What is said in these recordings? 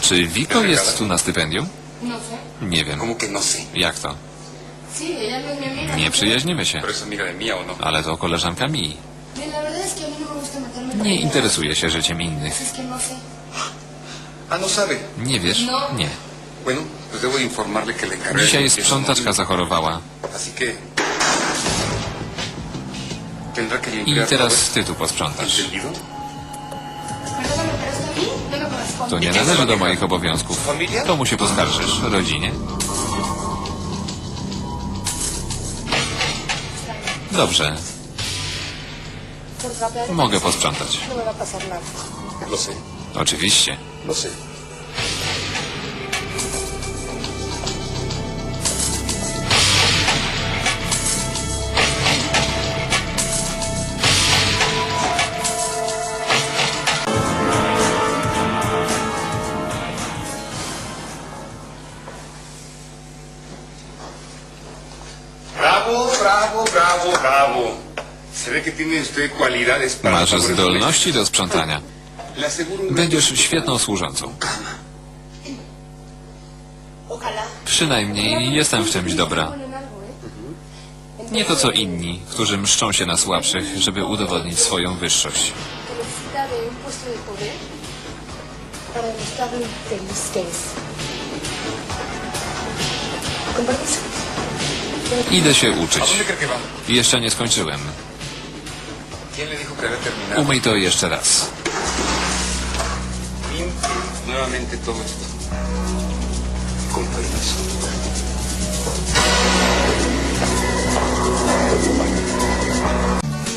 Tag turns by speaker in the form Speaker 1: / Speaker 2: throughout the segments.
Speaker 1: Czy Wiko jest tu na stypendium?
Speaker 2: No sé.
Speaker 1: Nie wiem.
Speaker 3: ¿Cómo que no?
Speaker 1: Jak to?
Speaker 2: Ella no.
Speaker 1: Nie przyjaźnimy się. Ale to koleżanka mi. Nie interesuje się życiem innych.
Speaker 3: Ah.
Speaker 1: Nie wiesz? Nie. Dzisiaj sprzątaczka zachorowała. I teraz ty tu posprzątasz. To nie należy do moich obowiązków. Komu się poskarżysz? Rodzinie? Dobrze, mogę posprzątać. Oczywiście.
Speaker 3: Se ve que tiene usted cualidades para...
Speaker 1: Masz zdolności do sprzątania.
Speaker 3: Le aseguro un
Speaker 1: Będziesz świetną służącą. Przynajmniej jestem w czymś dobra. Nie to co inni, którzy mszczą się na słabszych, żeby udowodnić swoją wyższość.
Speaker 2: Que necesita de un puesto de poder para demostrar lo infeliz que es. Con permiso.
Speaker 1: Idę się
Speaker 3: ¿A dónde
Speaker 1: uczyć. Jeszcze nie skończyłem. Umyj to jeszcze raz.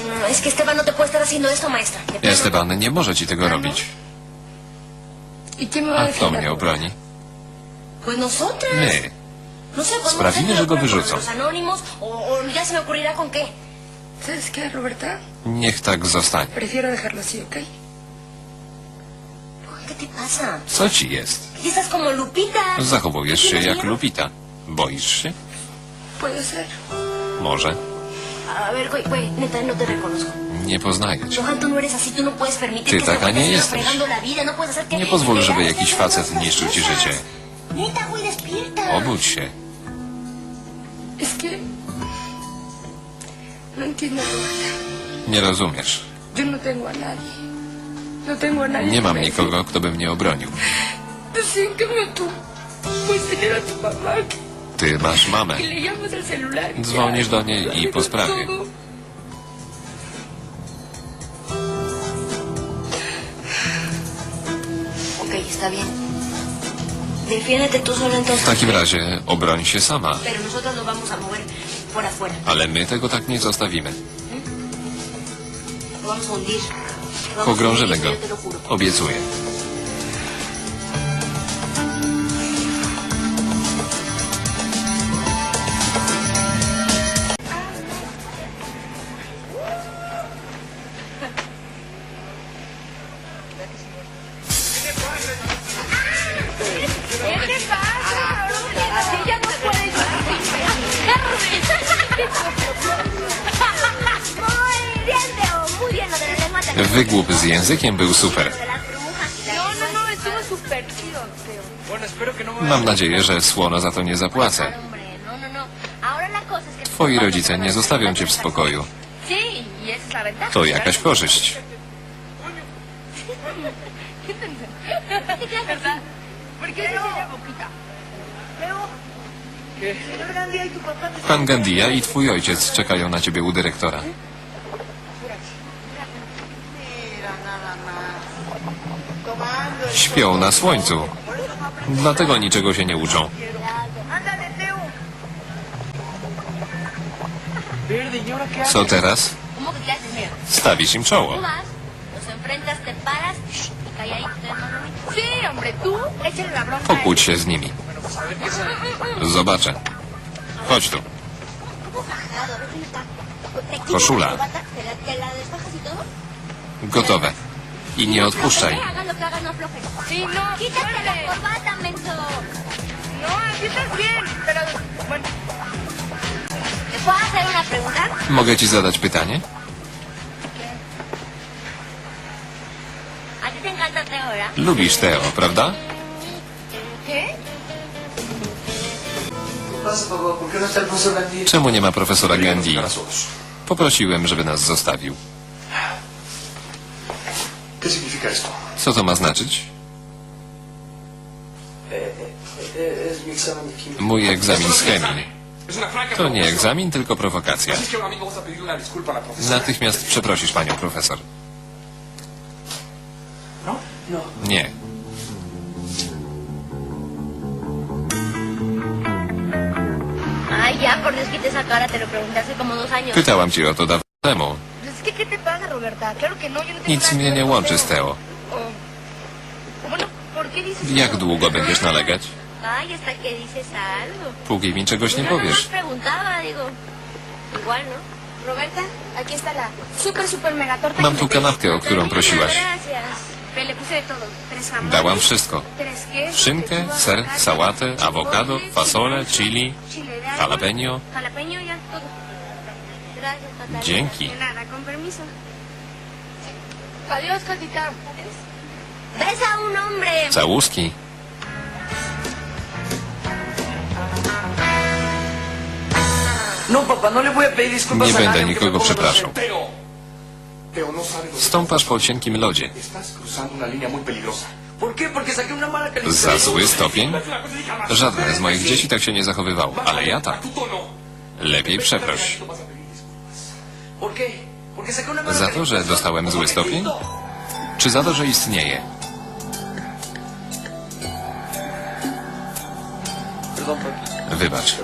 Speaker 4: No, Es que Esteban no te puede estar haciendo esto, maestra. De plano.
Speaker 1: Esteban nie może ci tego robić.
Speaker 2: ¿Y quién me va a
Speaker 1: kto mnie obroni? My.
Speaker 4: No
Speaker 1: Sprawimy, że go wyrzucą.
Speaker 4: Los anónimos, o, o ya se me ocurrirá con qué.
Speaker 2: ¿Sabes qué, Roberta?
Speaker 1: Niech tak zostanie.
Speaker 2: Prefiero dejarlo así, ¿ok?
Speaker 4: ¿Qué te pasa?
Speaker 1: Co ci jest?
Speaker 4: Ya estás como Lupita.
Speaker 1: Zachowujesz się
Speaker 4: ¿Tienes
Speaker 1: jak? Lupita. Boisz się?
Speaker 2: Puede ser.
Speaker 1: Może.
Speaker 4: A ver, güey, güey, neta, no te reconozco.
Speaker 1: Nie poznaję cię.
Speaker 4: Johan, tú no eres así, tú no puedes permitir
Speaker 1: Ty
Speaker 4: que
Speaker 1: taka
Speaker 4: te
Speaker 1: nie
Speaker 4: siga
Speaker 1: jesteś.
Speaker 4: fregando la vida, no puedes hacer que...
Speaker 1: Nie pozwól, żeby jakiś facet niszczył ci życie.
Speaker 4: Neta, güey, despierta.
Speaker 1: Obudź się.
Speaker 2: Es que... No entiendo.
Speaker 1: Nie rozumiesz.
Speaker 2: Yo no tengo a nadie. No tengo a nadie.
Speaker 1: Nie
Speaker 2: que
Speaker 1: mam
Speaker 2: me
Speaker 1: nikogo, kto by mnie obronił.
Speaker 2: Tú puedes tener a tu mamá, que,
Speaker 1: Ty masz mamę.
Speaker 2: que le llamas al celular. y
Speaker 1: Dzwonisz
Speaker 2: ya,
Speaker 1: do niej i po sprawie.
Speaker 2: todo.
Speaker 4: Ok, está bien.
Speaker 1: W takim razie obroń się sama.
Speaker 4: Pero nosotros nos vamos a mover por afuera.
Speaker 1: Ale my tego tak nie zostawimy. Pogrążymy go. Obiecuję. Wygłup z językiem był super. Mam nadzieję, że słono za to nie zapłacę. Twoi rodzice nie zostawią cię w spokoju. To jakaś korzyść. Pan Gandia i twój ojciec czekają na ciebie u dyrektora. Śpią na słońcu. Dlatego niczego się nie uczą. Co teraz? Stawisz im czoło. Pokłóć się z nimi. Zobaczę. Chodź tu. Koszula. Gotowe. I nie odpuszczaj. Mogę ci zadać pytanie? Lubisz Teo, prawda? Czemu nie ma profesora Gandhi? Poprosiłem, żeby nas zostawił. Co to ma znaczyć? Mój egzamin z chemii. To nie egzamin, tylko prowokacja. Natychmiast przeprosisz panią profesor.
Speaker 5: ¿No? No.
Speaker 1: Nie.
Speaker 4: Ay, ya, por Dios, quita esa cara, te lo pregunté hace como dos años.
Speaker 1: Pytałam cię o to dawno temu.
Speaker 2: ¿Qué te pasa, Roberta? Claro que no, yo no tengo
Speaker 1: Nic
Speaker 2: nada que
Speaker 1: mnie
Speaker 2: ver
Speaker 1: nie
Speaker 2: con
Speaker 1: łączy z
Speaker 2: Teo.
Speaker 1: Teo.
Speaker 2: O- Bueno, ¿por qué dices
Speaker 1: Jak
Speaker 2: eso?
Speaker 1: długo będziesz nalegać?
Speaker 4: Ay, hasta que dices algo.
Speaker 1: Póki mi czegoś nie
Speaker 4: Yo nada más
Speaker 1: powiesz.
Speaker 4: preguntaba, digo. Igual, ¿no?
Speaker 2: Roberta, aquí está la super, super mega torta.
Speaker 1: Mam
Speaker 2: que
Speaker 1: tu
Speaker 2: me pediste.
Speaker 1: kanapkę, o którą prosiłaś.
Speaker 4: Gracias.
Speaker 2: Pero le puse de todo. Tres jamones,
Speaker 1: Dałam wszystko.
Speaker 2: tres quesos,
Speaker 1: Szynkę, ser,
Speaker 2: aguacate,
Speaker 1: sałatę,
Speaker 2: chipotle,
Speaker 1: awokado, fasolę, chili,
Speaker 2: chile de árbol,
Speaker 1: jalapeno.
Speaker 4: Jalapeño ya, todo.
Speaker 1: Dzięki. Całuski.
Speaker 5: No, no
Speaker 1: Nie będę nikogo przepraszał.
Speaker 3: No que
Speaker 1: Stąpasz po cienkim lodzie. Za zły stopień? Żadne z moich dzieci tak się nie zachowywało, ale ja tak. Lepiej przeproś. Za to, że dostałem zły stopień? Czy za to, że istnieje? Wybacz.